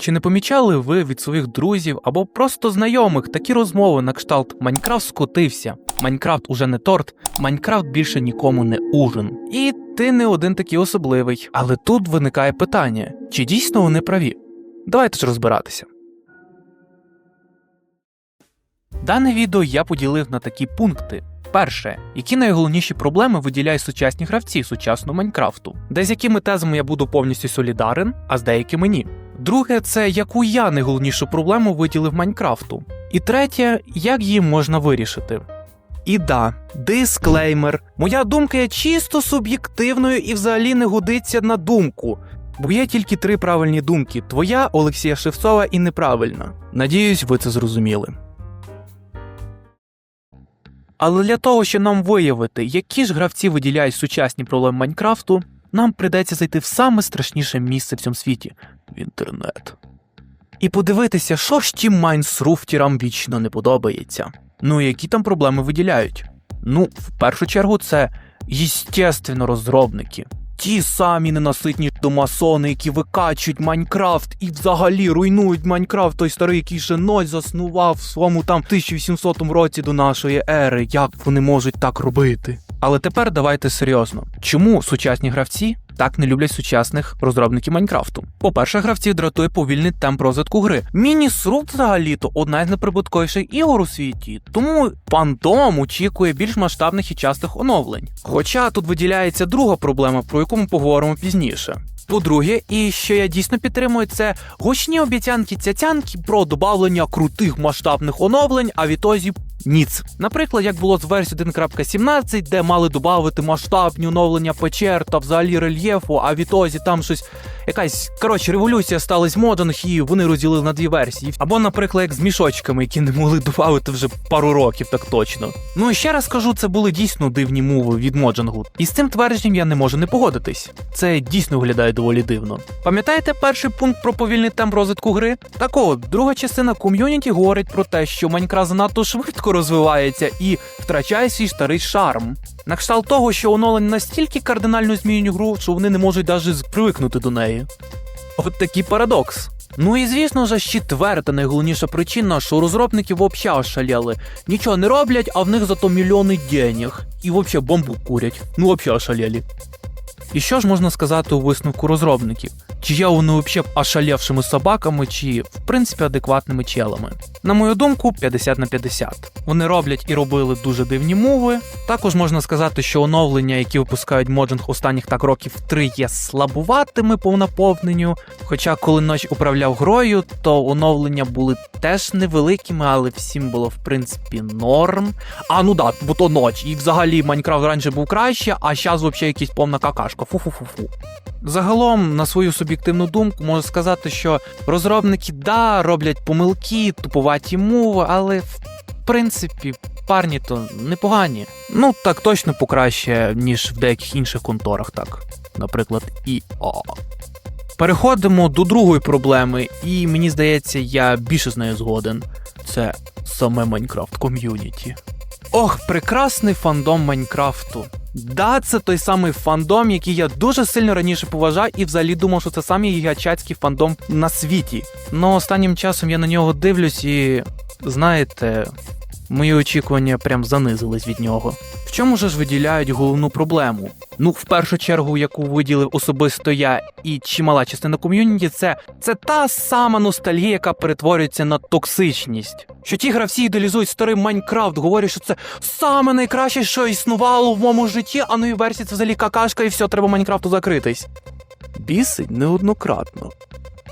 Чи не помічали ви від своїх друзів або просто знайомих такі розмови на кшталт Майнкрафт скотився, Майнкрафт уже не торт, Майнкрафт більше нікому не ужин. І ти не один такий особливий. Але тут виникає питання: чи дійсно вони праві? Давайте ж розбиратися. Дане відео я поділив на такі пункти. Перше, які найголовніші проблеми виділяють сучасні гравці сучасного Майнкрафту, де з якими тезами я буду повністю солідарен, а з деякими ні. Друге, це яку я найголовнішу проблему виділив Майнкрафту. І третє, як її можна вирішити. І да, дисклеймер. Моя думка є чисто суб'єктивною і взагалі не годиться на думку. Бо є тільки три правильні думки: твоя, Олексія Шевцова і неправильна. Надіюсь, ви це зрозуміли. Але для того, щоб нам виявити, які ж гравці виділяють сучасні проблеми Майнкрафту, нам прийдеться зайти в саме страшніше місце в цьому світі в інтернет. І подивитися, що ж тим майнсруфтірам вічно не подобається. Ну які там проблеми виділяють. Ну, в першу чергу, це єстественно розробники. Ті самі ненаситні домасони, які викачують Майнкрафт і взагалі руйнують Майнкрафт, той старий, який ще ноль заснував в своєму там 1800 році до нашої ери. Як вони можуть так робити? Але тепер давайте серйозно. Чому сучасні гравці так не люблять сучасних розробників Майнкрафту? По-перше, гравців дратує повільний темп розвитку гри. Міні-срут взагалі-то одна з найприбутковіших ігор у світі, тому фандом очікує більш масштабних і частих оновлень. Хоча тут виділяється друга проблема, про яку ми поговоримо пізніше. По-друге, і що я дійсно підтримую, це гучні обіцянки цяцянки про додавлення крутих масштабних оновлень, а відтоді ніц. Наприклад, як було з версії 1.17, де мали додати масштабні оновлення печер та взагалі рельєфу, а відтоді там щось якась коротше революція сталася модинг, і вони розділили на дві версії. Або, наприклад, як з мішочками, які не могли додати вже пару років, так точно. Ну і ще раз скажу, це були дійсно дивні мови від моджингу. І з цим твердженням я не можу не погодитись. Це дійсно виглядає доволі дивно. Пам'ятаєте перший пункт про повільний темп розвитку гри? Так от, друга частина ком'юніті говорить про те, що Майнкрафт занадто швидко розвивається і втрачає свій старий шарм. На кшталт того, що оновлення настільки кардинально змінюють гру, що вони не можуть навіть привикнути до неї. От такий парадокс. Ну і звісно ж, четверта найголовніша причина, що розробники взагалі ошаліли. Нічого не роблять, а в них зато мільйони денег. І взагалі бомбу курять. Ну взагалі ошаліли. І що ж можна сказати у висновку розробників? Чи є вони взагалі ошалівшими собаками, чи в принципі адекватними челами? На мою думку, 50 на 50. Вони роблять і робили дуже дивні мови. Також можна сказати, що оновлення, які випускають моджинг останніх так років три, є слабуватими по наповненню. Хоча, коли ночь управляв грою, то оновлення були теж невеликими, але всім було в принципі норм. А ну да, бо то ноч. І взагалі Майнкрафт раніше був краще, а зараз взагалі якась повна какашка. Фу-фу-фу-фу. Загалом, на свою суб'єктивну думку, можу сказати, що розробники да роблять помилки, туповаті мови, але в принципі парні то непогані. Ну так точно покраще, ніж в деяких інших конторах, так. Наприклад, EA. Переходимо до другої проблеми, і мені здається, я більше з нею згоден. Це саме Майнкрафт ком'юніті. Ох, прекрасний фандом Майнкрафту. Да, це той самий фандом, який я дуже сильно раніше поважав і взагалі думав, що це самий гігачацький фандом на світі. Но останнім часом я на нього дивлюсь і, знаєте, мої очікування прям занизились від нього. В чому же ж виділяють головну проблему? Ну, в першу чергу, яку виділив особисто я і чимала частина ком'юніті, це, це та сама ностальгія, яка перетворюється на токсичність. Що ті гравці ідеалізують старий Майнкрафт, говорять, що це саме найкраще, що існувало в моєму житті, а нові версії це взагалі какашка, і все, треба Майнкрафту закритись. Бісить неоднократно.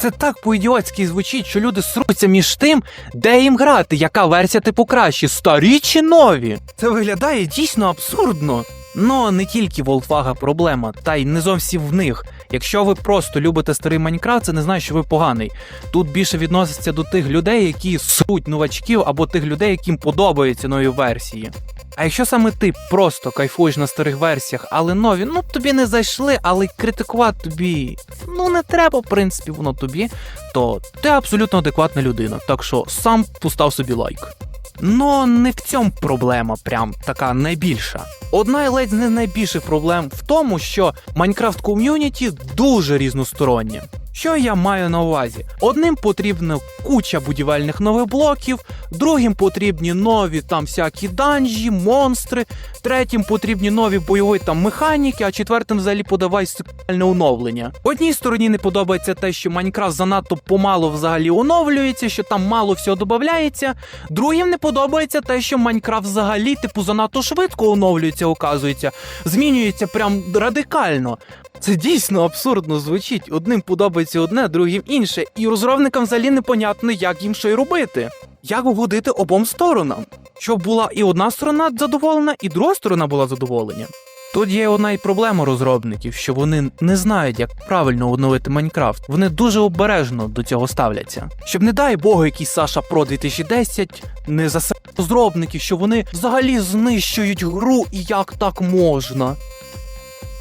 Це так по-ідіотськи звучить, що люди сруться між тим, де їм грати, яка версія типу краще, старі чи нові. Це виглядає дійсно абсурдно. Ну, не тільки в проблема, та й не зовсім в них. Якщо ви просто любите старий Майнкрафт, це не значить, що ви поганий. Тут більше відноситься до тих людей, які суть новачків, або тих людей, яким подобаються нові версії. А якщо саме ти просто кайфуєш на старих версіях, але нові, ну тобі не зайшли, але критикувати тобі ну не треба, в принципі, воно тобі, то ти абсолютно адекватна людина. Так що сам постав собі лайк. Ну, не в цьому проблема, прям така найбільша. Одна і ледь не найбільших проблем в тому, що Майнкрафт ком'юніті дуже різностороннє. Що я маю на увазі? Одним потрібна куча будівельних нових блоків, другим потрібні нові там всякі данжі, монстри, третім потрібні нові бойові там механіки, а четвертим взагалі подавай сексуальне оновлення. Одній стороні не подобається те, що Майнкрафт занадто помало взагалі оновлюється, що там мало всього додається. Другим не подобається те, що Майнкрафт взагалі типу занадто швидко оновлюється, оказується, змінюється прям радикально. Це дійсно абсурдно звучить. Одним подобається одне, другим інше, і розробникам взагалі непонятно, як їм що й робити. Як угодити обом сторонам, щоб була і одна сторона задоволена, і друга сторона була задоволена. Тут є одна й проблема розробників, що вони не знають, як правильно оновити Майнкрафт. Вони дуже обережно до цього ставляться. Щоб не дай Богу, якийсь Саша Про 2010 не засе розробників, що вони взагалі знищують гру і як так можна.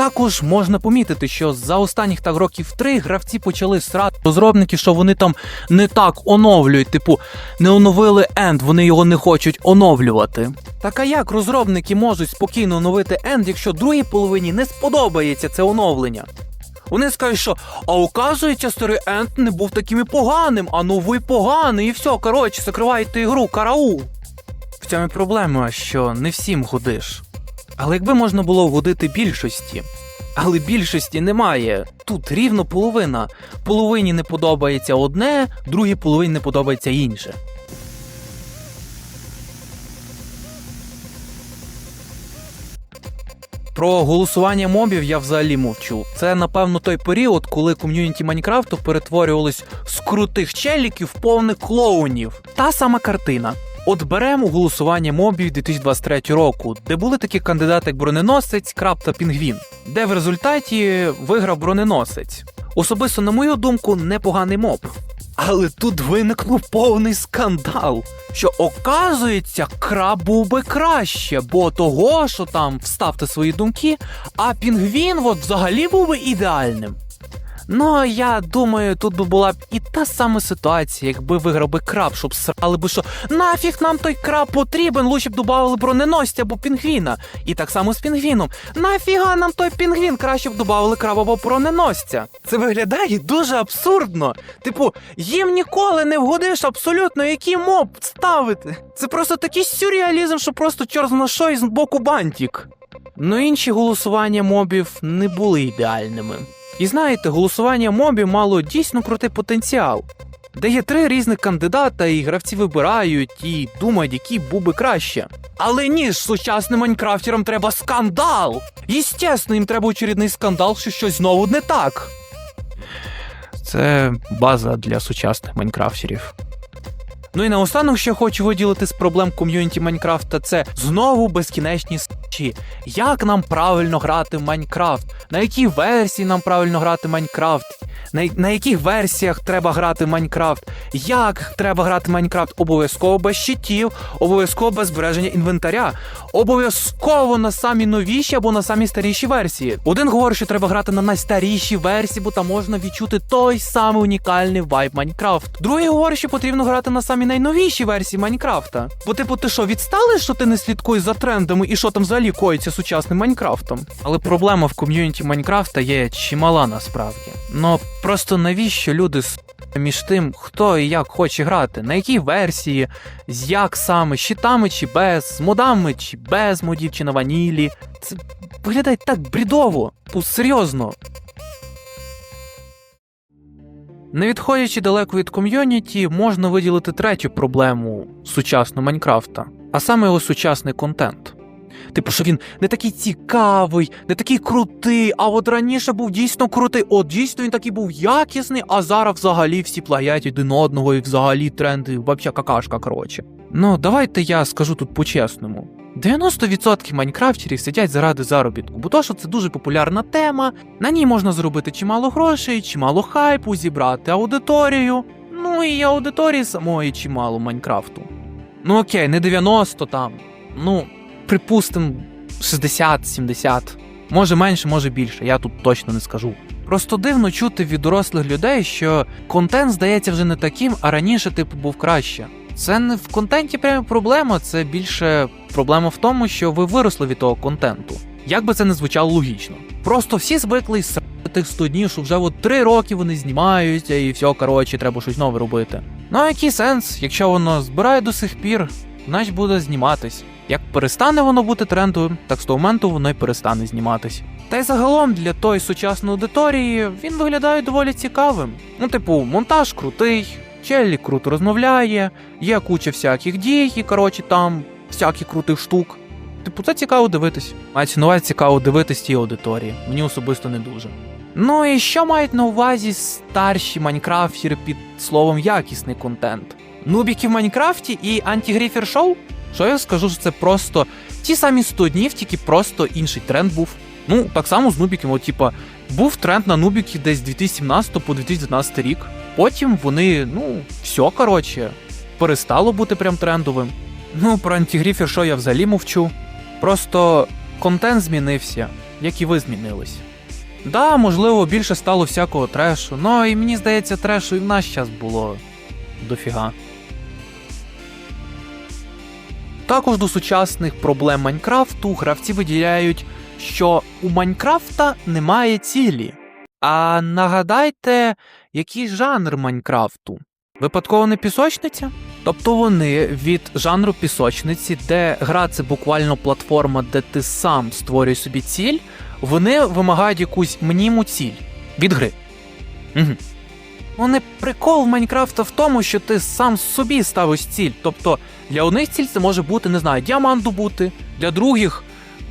Також можна помітити, що за останніх так років три гравці почали срати розробники, що вони там не так оновлюють, типу, не оновили енд, вони його не хочуть оновлювати. Так а як розробники можуть спокійно оновити енд, якщо другій половині не сподобається це оновлення? Вони скажуть, що а оказується, старий енд не був таким і поганим, а новий поганий, і все, коротше, закривайте ігру, караул. В цьому проблема, що не всім годиш. Але якби можна було вгодити більшості. Але більшості немає. Тут рівно половина. Половині не подобається одне, другій половині не подобається інше. Про голосування мобів я взагалі мовчу. Це напевно той період, коли ком'юніті Майнкрафту перетворювалось з крутих челіків в повних клоунів. Та сама картина. От беремо голосування мобів 2023 року, де були такі кандидати, як броненосець, краб та пінгвін, де в результаті виграв броненосець. Особисто, на мою думку, непоганий моб. Але тут виникнув повний скандал, що оказується, кра був би краще, бо того, що там вставте свої думки, а пінгвін от взагалі був би ідеальним. Ну, я думаю, тут би була б і та сама ситуація, якби виграв би краб, щоб срали би, що нафіг нам той краб потрібен, лучше б додавали броненосця або пінгвіна. І так само з пінгвіном. Нафіга нам той пінгвін, краще б додавали краба або броненосця. Це виглядає дуже абсурдно. Типу, їм ніколи не вгодиш абсолютно, який моб ставити. Це просто такий сюрреалізм, що просто чорт на що із боку бантик. Ну інші голосування мобів не були ідеальними. І знаєте, голосування мобі мало дійсно крутий потенціал, де є три різних кандидата, і гравці вибирають і думають, який був би краще. Але ні сучасним майнкрафтерам треба скандал! Єстесно, їм треба очередний скандал, що щось знову не так. Це база для сучасних майнкрафтерів. Ну і наостанок ще хочу виділити з проблем ком'юніті Майнкрафта це знову безкінечні счі. Як нам правильно грати в Майнкрафт? На якій версії нам правильно грати в Майнкрафт? На, на яких версіях треба грати в Майнкрафт? Як треба грати в Майнкрафт? Обов'язково без щитів, обов'язково без збереження інвентаря, обов'язково на самі новіші або на самі старіші версії. Один говорить, що треба грати на найстарішій версії, бо там можна відчути той самий унікальний вайб Майнкрафт. Другий говорить, що потрібно грати на самі найновіші версії Майнкрафта. Бо, типу, ти що, відстали, що ти не слідкуєш за трендами і що там взагалі коїться сучасним Майнкрафтом? Але проблема в ком'юніті Майнкрафта є чимала насправді. Ну просто навіщо люди між тим, хто і як хоче грати, на якій версії, з як саме, щитами чи без, з модами чи без модів, чи на ванілі. Це виглядає так брідово. Серйозно. Не відходячи далеко від ком'юніті, можна виділити третю проблему сучасного Майнкрафта, а саме його сучасний контент. Типу, що він не такий цікавий, не такий крутий, а от раніше був дійсно крутий. От дійсно він такий був якісний, а зараз взагалі всі плагять один одного і взагалі тренди, вообще какашка, коротше. Ну, давайте я скажу тут по-чесному. 90% майнкрафтерів сидять заради заробітку, бо то, що це дуже популярна тема, на ній можна зробити чимало грошей, чимало хайпу, зібрати аудиторію. Ну і аудиторії самої чимало Майнкрафту. Ну окей, не 90 там. Ну, припустимо, 60-70. Може менше, може більше, я тут точно не скажу. Просто дивно чути від дорослих людей, що контент здається вже не таким, а раніше, типу, був краще. Це не в контенті прямо проблема, це більше проблема в тому, що ви виросли від того контенту. Як би це не звучало логічно. Просто всі звикли срати тих 100 днів, що вже от 3 роки вони знімаються і все, коротше, треба щось нове робити. Ну а який сенс, якщо воно збирає до сих пір, значить буде зніматись. Як перестане воно бути трендовим, так з того моменту воно й перестане зніматись. Та й загалом для тої сучасної аудиторії він виглядає доволі цікавим. Ну, типу, монтаж крутий, Челлі круто розмовляє, є куча всяких дій, і коротше там всяких крутих штук. Типу, це цікаво дивитись. Мається на увазі цікаво дивитись тій аудиторії. Мені особисто не дуже. Ну і що мають на увазі старші майнкрафтери під словом якісний контент? Нубіки в Майнкрафті і антигріфер шоу? Що я скажу, що це просто ті самі 100 днів, тільки просто інший тренд був. Ну, так само з нубіками, от, типа, був тренд на нубіків десь з 2017 по 2019 рік. Потім вони, ну, все, коротше, перестало бути прям трендовим. Ну, про антигріфер шоу я взагалі мовчу. Просто контент змінився, як і ви змінились. Да, можливо, більше стало всякого трешу, ну і мені здається, трешу і в наш час було дофіга. Також до сучасних проблем Майнкрафту гравці виділяють, що у Майнкрафта немає цілі. А нагадайте, який жанр Майнкрафту? Випадково не пісочниця? Тобто вони від жанру пісочниці, де гра це буквально платформа, де ти сам створюєш собі ціль, вони вимагають якусь мніму ціль від гри. Угу. Вони прикол Майнкрафта в тому, що ти сам собі ставиш ціль. Тобто для одних ціль це може бути, не знаю, діамант добути, для других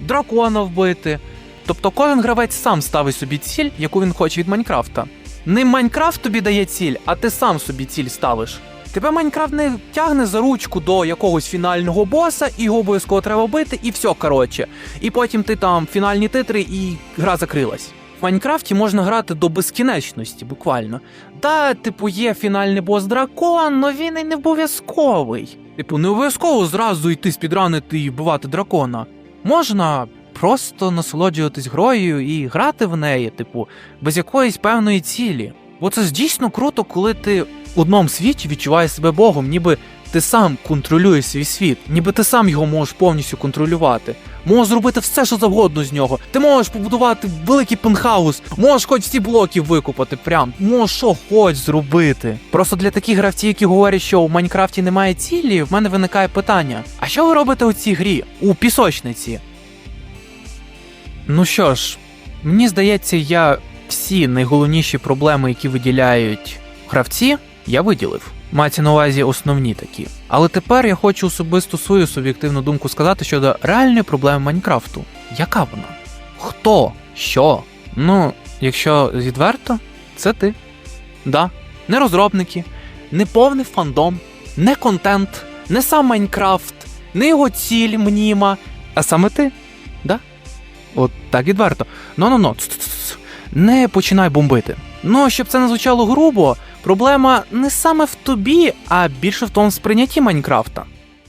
дракона вбити. Тобто кожен гравець сам ставить собі ціль, яку він хоче від Майнкрафта. Не Майнкрафт тобі дає ціль, а ти сам собі ціль ставиш. Тебе Майнкрафт не тягне за ручку до якогось фінального боса, і його обов'язково треба бити, і все, коротше. І потім ти там фінальні титри, і гра закрилась. В Майнкрафті можна грати до безкінечності, буквально. Та, типу, є фінальний бос дракон, але він і не обов'язковий. Типу, не обов'язково зразу йти спідранити і вбивати дракона. Можна просто насолоджуватись грою і грати в неї, типу, без якоїсь певної цілі. Бо це дійсно круто, коли ти одному світі відчуваєш себе Богом, ніби ти сам контролюєш свій світ, ніби ти сам його можеш повністю контролювати. Можеш зробити все, що завгодно з нього. Ти можеш побудувати великий пентхаус, можеш хоч всі блоки викопати прям, можеш що хоч зробити. Просто для таких гравців, які говорять, що у Майнкрафті немає цілі, в мене виникає питання: а що ви робите у цій грі? У пісочниці? Ну що ж, мені здається, я всі найголовніші проблеми, які виділяють гравці, я виділив. Мається на увазі основні такі. Але тепер я хочу особисто свою суб'єктивну думку сказати щодо реальної проблеми Майнкрафту. Яка вона? Хто? Що? Ну, якщо відверто, це ти. Да. Не розробники, не повний фандом, не контент, не сам Майнкрафт, не його ціль мніма, а саме ти. Да? От так відверто. Ну-ну-ну, не починай бомбити. Ну, щоб це не звучало грубо, проблема не саме в тобі, а більше в тому сприйнятті Майнкрафта.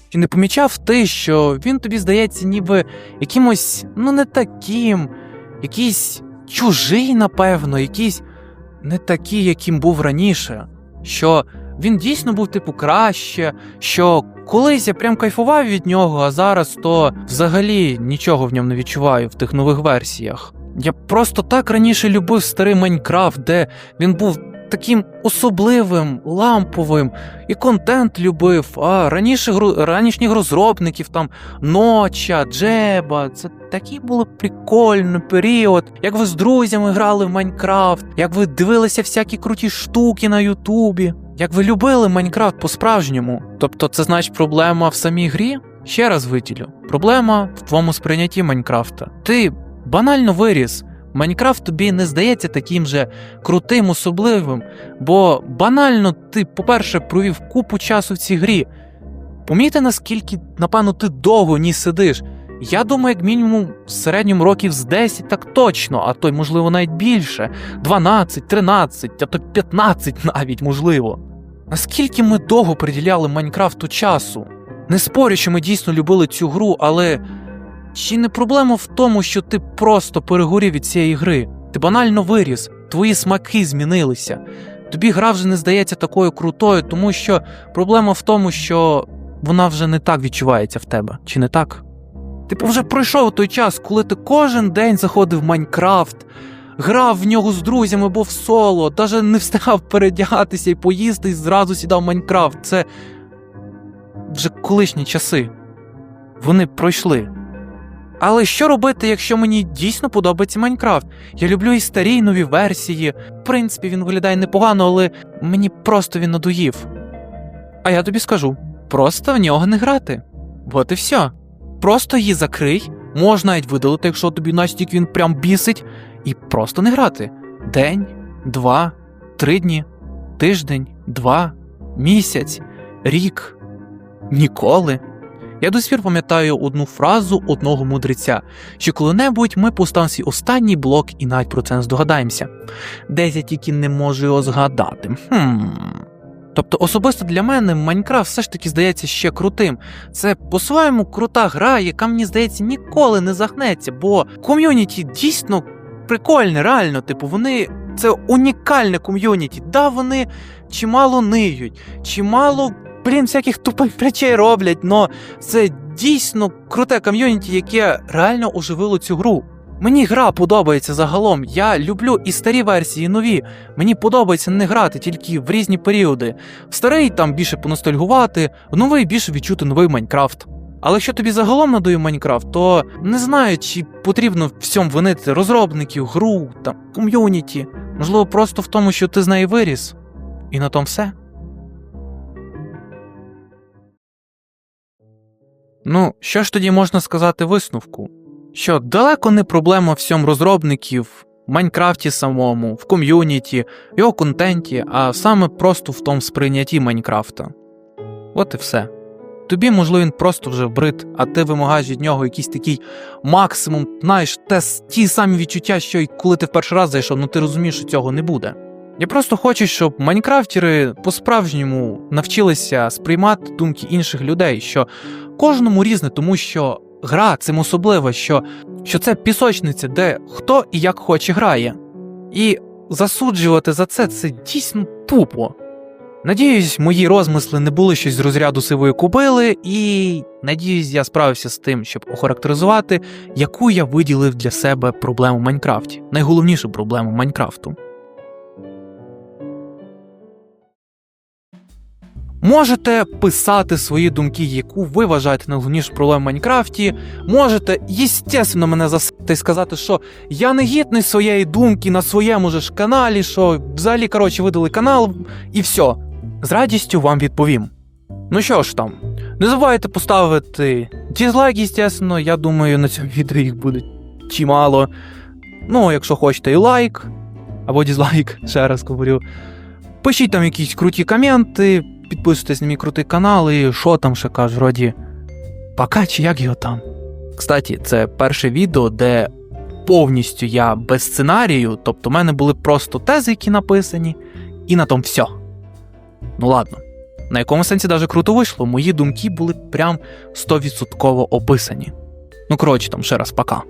Чи не помічав ти, що він тобі здається ніби якимось, ну не таким, якийсь чужий, напевно, якийсь не такий, яким був раніше, що він дійсно був типу краще, що колись я прям кайфував від нього, а зараз то взагалі нічого в ньому не відчуваю в тих нових версіях. Я просто так раніше любив старий Майнкрафт, де він був таким особливим, ламповим, і контент любив. А раніше ранішніх розробників, там Ноча, Джеба, це такий був прикольний період. Як ви з друзями грали в Майнкрафт, як ви дивилися всякі круті штуки на Ютубі, як ви любили Майнкрафт по-справжньому. Тобто, це значить проблема в самій грі? Ще раз виділю. Проблема в твоєму сприйнятті Майнкрафта. Ти банально виріс. Майнкрафт тобі не здається таким же крутим, особливим, бо банально ти, по-перше, провів купу часу в цій грі. Помітьте, наскільки, напевно, ти довго ні сидиш. Я думаю, як мінімум в середньому років з 10 так точно, а то й, можливо, навіть більше 12, 13, а то 15 навіть можливо. Наскільки ми довго приділяли Майнкрафту часу? Не спорю, що ми дійсно любили цю гру, але чи не проблема в тому, що ти просто перегорів від цієї гри? Ти банально виріс, твої смаки змінилися. Тобі гра вже не здається такою крутою, тому що проблема в тому, що вона вже не так відчувається в тебе, чи не так? Типу, вже пройшов той час, коли ти кожен день заходив в Майнкрафт, грав в нього з друзями, бо в соло, навіть не встигав передягатися і поїсти, і зразу сідав в Майнкрафт. Це вже колишні часи. Вони пройшли. Але що робити, якщо мені дійсно подобається Майнкрафт? Я люблю і старі, і нові версії. В принципі, він виглядає непогано, але мені просто він надоїв. А я тобі скажу: просто в нього не грати. От і все. Просто її закрий, можна навіть видалити, якщо тобі настільки він прям бісить, і просто не грати. День, два, три дні, тиждень, два, місяць, рік. Ніколи. Я до пір пам'ятаю одну фразу одного мудреця, що коли-небудь ми поставимо свій останній блок і навіть про це не здогадаємося. Десь я тільки не можу його згадати. Хм. Тобто, особисто для мене Майнкрафт все ж таки здається ще крутим. Це по-своєму крута гра, яка мені здається ніколи не загнеться, бо ком'юніті дійсно прикольне, реально. Типу, вони це унікальне ком'юніті. Да, вони чимало ниють, чимало, блін, всяких тупих речей роблять, но це дійсно круте ком'юніті, яке реально оживило цю гру. Мені гра подобається загалом. Я люблю і старі версії, і нові. Мені подобається не грати тільки в різні періоди. В старий там більше поностальгувати, в новий більше відчути новий Майнкрафт. Але якщо тобі загалом надає Майнкрафт, то не знаю, чи потрібно всьому винити розробників, гру, там, ком'юніті. Можливо, просто в тому, що ти з неї виріс. І на тому все. Ну, що ж тоді можна сказати висновку? Що далеко не проблема всьому розробників, в Майнкрафті самому, в ком'юніті, його контенті, а саме просто в тому сприйнятті Майнкрафта. От і все. Тобі, можливо, він просто вже вбрид, а ти вимагаєш від нього якийсь такий максимум, знаєш, те, ті самі відчуття, що й коли ти в перший раз зайшов, ну ти розумієш, що цього не буде. Я просто хочу, щоб майнкрафтери по-справжньому навчилися сприймати думки інших людей, що кожному різне, тому що гра цим особлива, що, що це пісочниця, де хто і як хоче грає. І засуджувати за це це дійсно тупо. Надіюсь, мої розмисли не були щось з розряду сивої кубили, і надіюсь, я справився з тим, щоб охарактеризувати, яку я виділив для себе проблему в Майнкрафті, найголовнішу проблему Майнкрафту. Можете писати свої думки, яку ви вважаєте найголовнішу проблему в Майнкрафті. Можете, єстественно, мене засити і сказати, що я не гідний своєї думки на своєму ж каналі, що взагалі, коротше, видали канал і все. З радістю вам відповім. Ну що ж там, не забувайте поставити дізлайк, єстественно, я думаю, на цьому відео їх буде чимало. Ну, якщо хочете, і лайк або дізлайк, ще раз говорю. Пишіть там якісь круті коменти, підписуйтесь на мій крутий канал і що там ще кажуть, вроді. Пока чи як його там. Кстати, це перше відео, де повністю я без сценарію, тобто в мене були просто тези, які написані, і на тому все. Ну ладно. На якому сенсі даже круто вийшло, мої думки були прям 100% описані. Ну коротше, там ще раз пока.